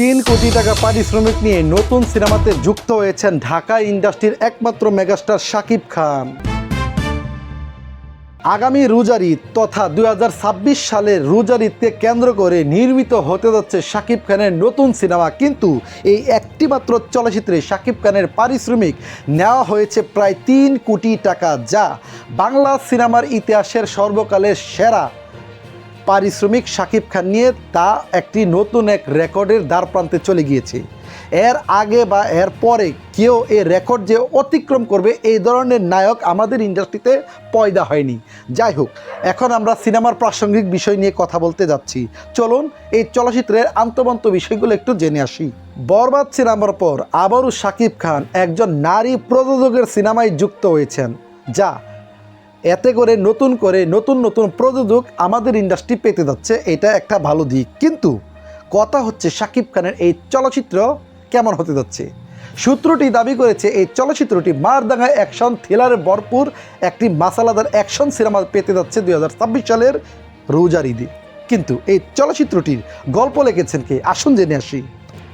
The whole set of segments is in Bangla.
তিন কোটি টাকা পারিশ্রমিক নিয়ে নতুন সিনেমাতে যুক্ত হয়েছেন ঢাকা ইন্ডাস্ট্রির একমাত্র মেগাস্টার শাকিব খান। আগামী রোজার ঈদ তথা দু হাজার ছাব্বিশ সালের রোজার ঈদকে কেন্দ্র করে নির্মিত হতে যাচ্ছে শাকিব খানের নতুন সিনেমা, কিন্তু এই একটি মাত্র চলচ্চিত্রে শাকিব খানের পারিশ্রমিক নেওয়া হয়েছে প্রায় তিন কোটি টাকা, যা বাংলা সিনেমার ইতিহাসের সর্বকালের সেরা পারিশ্রমিক শাকিব খান নিয়ে তা একটি নতুন এক রেকর্ডের দ্বার প্রান্তে চলে গিয়েছে। এর আগে বা এর পরে কেউ এই রেকর্ড যে অতিক্রম করবে এই ধরনের নায়ক আমাদের ইন্ডাস্ট্রিতে পয়দা হয়নি। যাই হোক, এখন আমরা সিনেমার প্রাসঙ্গিক বিষয় নিয়ে কথা বলতে যাচ্ছি। চলুন এই চলচ্চিত্রের আন্তবন্ত বিষয়গুলো একটু জেনে আসি। বরবাদ সিনেমার পর আবারও শাকিব খান একজন নারী প্রযোজকের সিনেমায় যুক্ত হয়েছেন। যা এতে করে নতুন করে নতুন নতুন প্রযোজক আমাদের ইন্ডাস্ট্রি পেতে যাচ্ছে, এটা একটা ভালো দিক। কিন্তু কথা হচ্ছে শাকিব খানের এই চলচ্চিত্র কেমন হতে যাচ্ছে? সূত্রটি দাবি করেছে, এই চলচ্চিত্রটি মারদাঙ্গা অ্যাকশন থ্রিলারে ভরপুর একটি মাসালাদার অ্যাকশন সিনেমা পেতে যাচ্ছে দু হাজার ছাব্বিশ সালের রোজার ঈদে। কিন্তু এই চলচ্চিত্রটির গল্প লিখেছেন কে? আসুন জেনে আসি।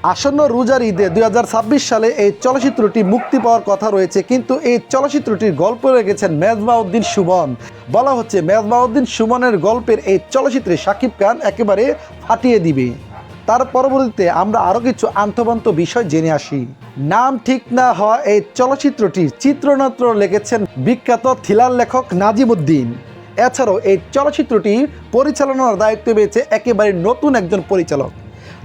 আসন্ন রোজার ঈদে দু হাজার ছাব্বিশ সালে এই চলচ্চিত্রটি মুক্তি পাওয়ার কথা রয়েছে, কিন্তু এই চলচ্চিত্রটির গল্প রেখেছেন মেজবাউদ্দিন সুমন। বলা হচ্ছে মেজবাউদ্দিন সুমনের গল্পের এই চলচ্চিত্রে শাকিব খান একেবারে ফাটিয়ে দিবে। তার পরবর্তীতে আমরা আরও কিছু আন্তবন্ত বিষয় জেনে আসি। নাম ঠিক না হওয়া এই চলচ্চিত্রটির চিত্রনাট্য লিখেছেন বিখ্যাত থ্রিলার লেখক নাজিমুদ্দিন এছাড়াও এই চলচ্চিত্রটি পরিচালনার দায়িত্ব পেয়েছে একেবারে নতুন একজন পরিচালক।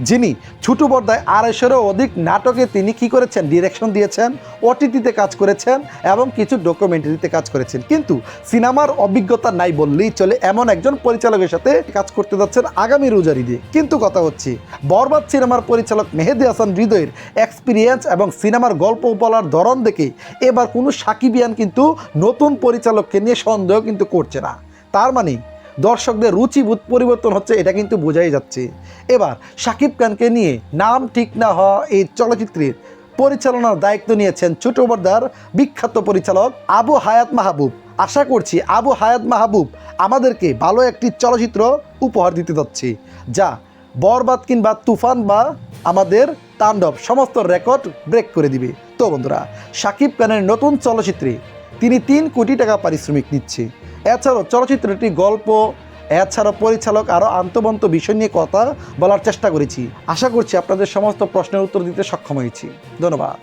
যিনি ছোট পর্দায় আড়াইশোরও অধিক নাটকে তিনি কি করেছেন? ডিরেকশন দিয়েছেন ওটিটিতে কাজ করেছেন এবং কিছু ডকুমেন্টারিতে কাজ করেছেন। কিন্তু সিনেমার অভিজ্ঞতা নাই বললেই চলে এমন একজন পরিচালকের সাথে কাজ করতে যাচ্ছেন আগামী রোজার ঈদে। কিন্তু কথা হচ্ছে, বরবাদ সিনেমার পরিচালক মেহেদি হাসান হৃদয়ের এক্সপিরিয়েন্স এবং সিনেমার গল্প বলার ধরন দেখে এবার কোনো সাকিবিয়ান কিন্তু নতুন পরিচালককে নিয়ে সন্দেহ কিন্তু করছে না। তার মানে দর্শকদের রুচিবোধ পরিবর্তন হচ্ছে, এটা কিন্তু বোঝাই যাচ্ছে। এবার শাকিব খানকে নিয়ে নাম ঠিক না হওয়া এই চলচ্চিত্রের পরিচালনার দায়িত্ব নিয়েছেন ছোট পর্দার বিখ্যাত পরিচালক আবু হায়াত মাহবুব। আশা করছি আবু হায়াত মাহবুব আমাদেরকে ভালো একটি চলচ্চিত্র উপহার দিতে যাচ্ছে, যা বরবাদ কিংবা তুফান বা আমাদের তাণ্ডব সমস্ত রেকর্ড ব্রেক করে দিবে। তো বন্ধুরা, শাকিব খানের নতুন চলচ্চিত্রে তিনি তিন কোটি টাকা পারিশ্রমিক নিচ্ছে। এছাড়াও চলচ্চিত্রটি গল্প, এছাড়াও পরিচালক আরও আন্তবন্ত বিষয় নিয়ে কথা বলার চেষ্টা করেছি। আশা করছি আপনাদের সমস্ত প্রশ্নের উত্তর দিতে সক্ষম হয়েছি। ধন্যবাদ।